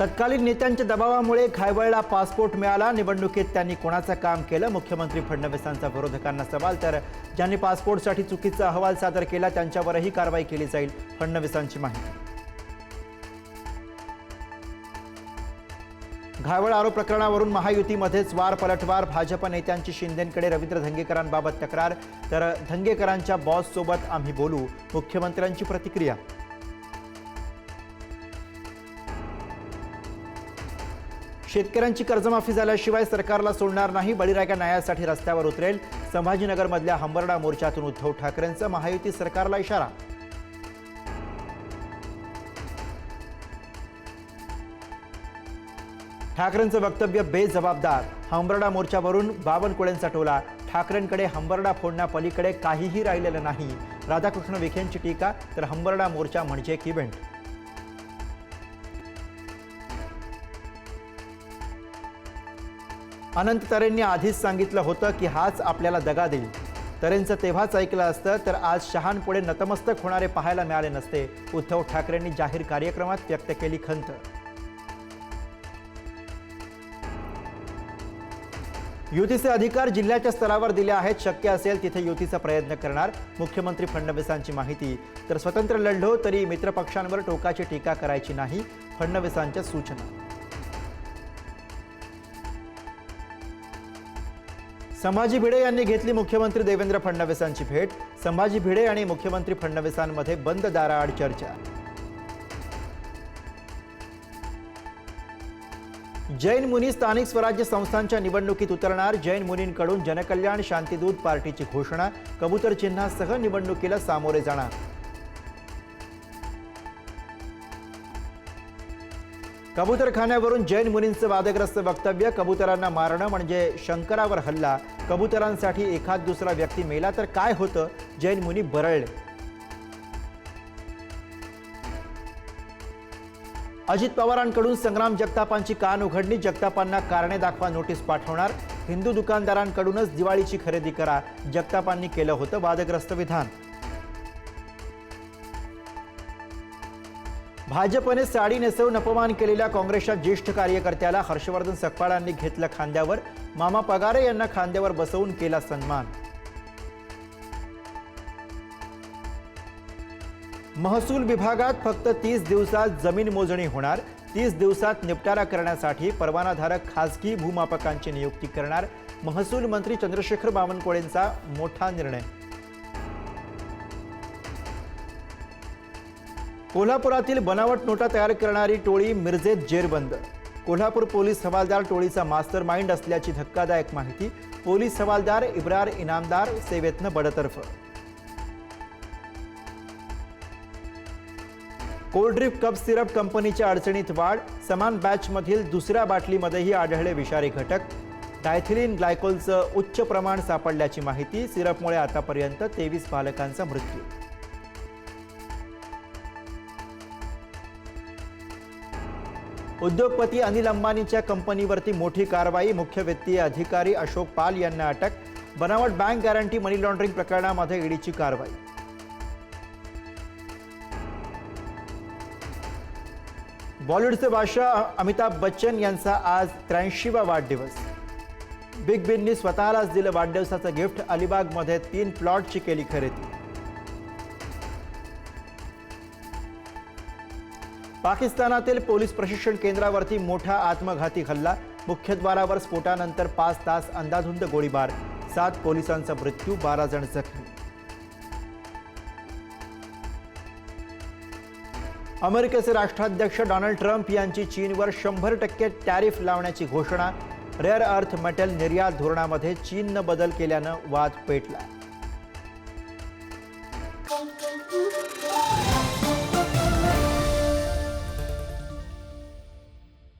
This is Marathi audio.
तत्कालीन नेत्यांच्या दबावामुळे खायवळला पासपोर्ट मिळाला. निवडणुकीत त्यांनी कोणाचं काम केलं? मुख्यमंत्री फडणवीसांचा विरोधकांना सवाल. तर ज्यांनी पासपोर्टसाठी चुकीचा अहवाल सादर केला त्यांच्यावरही कारवाई केली जाईल फडणवीसांची माहिती. घायवळ आरोप प्रकरणावरून महायुतीमध्येच वार पलटवार. भाजप नेत्यांची शिंदेकडे रवींद्र धंगेकरांबाबत तक्रार. तर धंगेकरांच्या बॉससोबत आम्ही बोलू. मुख्यमंत्र्यांची प्रतिक्रिया. शेतकऱ्यांची कर्जमाफी झाल्याशिवाय सरकारला सोडणार नाही. बळीराजा न्यायासाठी रस्त्यावर उतरेल. संभाजीनगरमधल्या हंबरडा मोर्चातून उद्धव ठाकरेंचा महायुती सरकारला इशारा. ठाकरेंचं वक्तव्य बेजबाबदार. हंबरडा मोर्चावरून बावनकुळेंचा टोला. ठाकरेंकडे हंबरडा फोडण्यापलीकडे काहीही राहिलेलं नाही. राधाकृष्ण विखेंची टीका तर हंबरडा मोर्चा म्हणजे एक इव्हेंट अनंत तरेंनी आधीच सांगितलं होतं की हाच आपल्याला दगा देईल. तरेंचं तेव्हाच ऐकलं असतं तर आज शहानपुढे नतमस्तक होणारे पाहायला मिळाले नसते. उद्धव ठाकरेंनी जाहीर कार्यक्रमात व्यक्त केली खंत. युतीचे अधिकार जिल्ह्याच्या स्तरावर दिले आहेत शक्य असेल तिथे युतीचा प्रयत्न करणार मुख्यमंत्री फडणवीसांची माहिती. तर स्वतंत्र लढलो तरी मित्रपक्षांवर टोकाची टीका करायची नाही फडणवीसांच्या सूचना. संभाजी भिडे यांनी घेतली मुख्यमंत्री देवेंद्र फडणवीसांची भेट. संभाजी भिडे आणि मुख्यमंत्री फडणवीसांमध्ये बंद दाराआड चर्चा. जैन मुनी स्थानिक स्वराज्य संस्थांच्या निवडणुकीत उतरणार. जैन मुनींकडून जनकल्याण शांतीदूत पार्टीची घोषणा. कबूतर चिन्हासह निवडणुकीला सामोरे जाणार. कबुतरखान्यावरून जैन मुनींचं वादग्रस्त वक्तव्य कबुतरांना मारणं म्हणजे शंकरावर हल्ला. कबुतरांसाठी एखाद दुसरा व्यक्ती मेला तर काय होतं? जैन मुनी बरळले. अजित पवारांकडून संग्राम जगतापांची कान उघडणी जगतापांना कारणे दाखवा नोटीस पाठवणार. हिंदू दुकानदारांकडूनच दिवाळीची खरेदी करा. जगतापांनी केलं होतं वादग्रस्त विधान. भाजपने साडी नेसवून अपमान केलेल्या काँग्रेसच्या ज्येष्ठ कार्यकर्त्याला हर्षवर्धन सकपाळांनी घेतलं खांद्यावर. मामा पगारे यांना खांद्यावर बसवून केला सन्मान. महसूल विभागात फक्त तीस दिवसात जमीन मोजणी होणार. तीस दिवसात निपटारा करण्यासाठी परवानाधारक खासगी भूमापकांची नियुक्ती करणार. महसूल मंत्री चंद्रशेखर बावनकुळेंचा मोठा निर्णय. कोल्हापुरातील बनावट नोटा तयार करणारी टोळी मिरजेत जेरबंद. कोल्हापूर पोलीस हवालदार टोळीचा मास्टर माइंड असल्याची धक्कादायक माहिती पोलीस हवालदार इब्रार इनामदार सेवेतनं बडतर्फ. कोल्ड्रिप कप सिरप कंपनीच्या अडचणीत वाढ समान बॅचमधील दुसऱ्या बाटलीमध्येही आढळले विषारी घटक. डायथिलिन ग्लायकोलचं उच्च प्रमाण सापडल्याची माहिती सिरपमुळे आतापर्यंत तेवीस बालकांचा मृत्यू. उद्योगपती अनिल अंबानीच्या कंपनीवरती मोठी कारवाई. मुख्य वित्तीय अधिकारी अशोक पाल यांना अटक. बनावट बँक गॅरंटी मनी लॉन्ड्रिंग प्रकरणामध्ये ईडीची कारवाई. बॉलिवूडचे बादशाह अमिताभ बच्चन यांचा आज त्र्याऐंशीवा वाढदिवस. बिग बींनी स्वतःलाच दिलं वाढदिवसाचं गिफ्ट. अलिबागमध्ये तीन प्लॉटची केली खरेदी. पाकिस्तानातील पोलीस प्रशिक्षण केंद्रावरती मोठा आत्मघाती हल्ला. मुख्यद्वारावर स्फोटानंतर पाच तास अंदाधुंद गोळीबार. सात पोलिसांचा मृत्यू बारा जण जखमी. अमेरिकेचे राष्ट्राध्यक्ष डोनाल्ड ट्रम्प यांची चीनवर शंभर टक्के टॅरिफ लावण्याची घोषणा. रेअर अर्थ मेटल निर्यात धोरणामध्ये चीननं बदल केल्यानं वाद पेटला.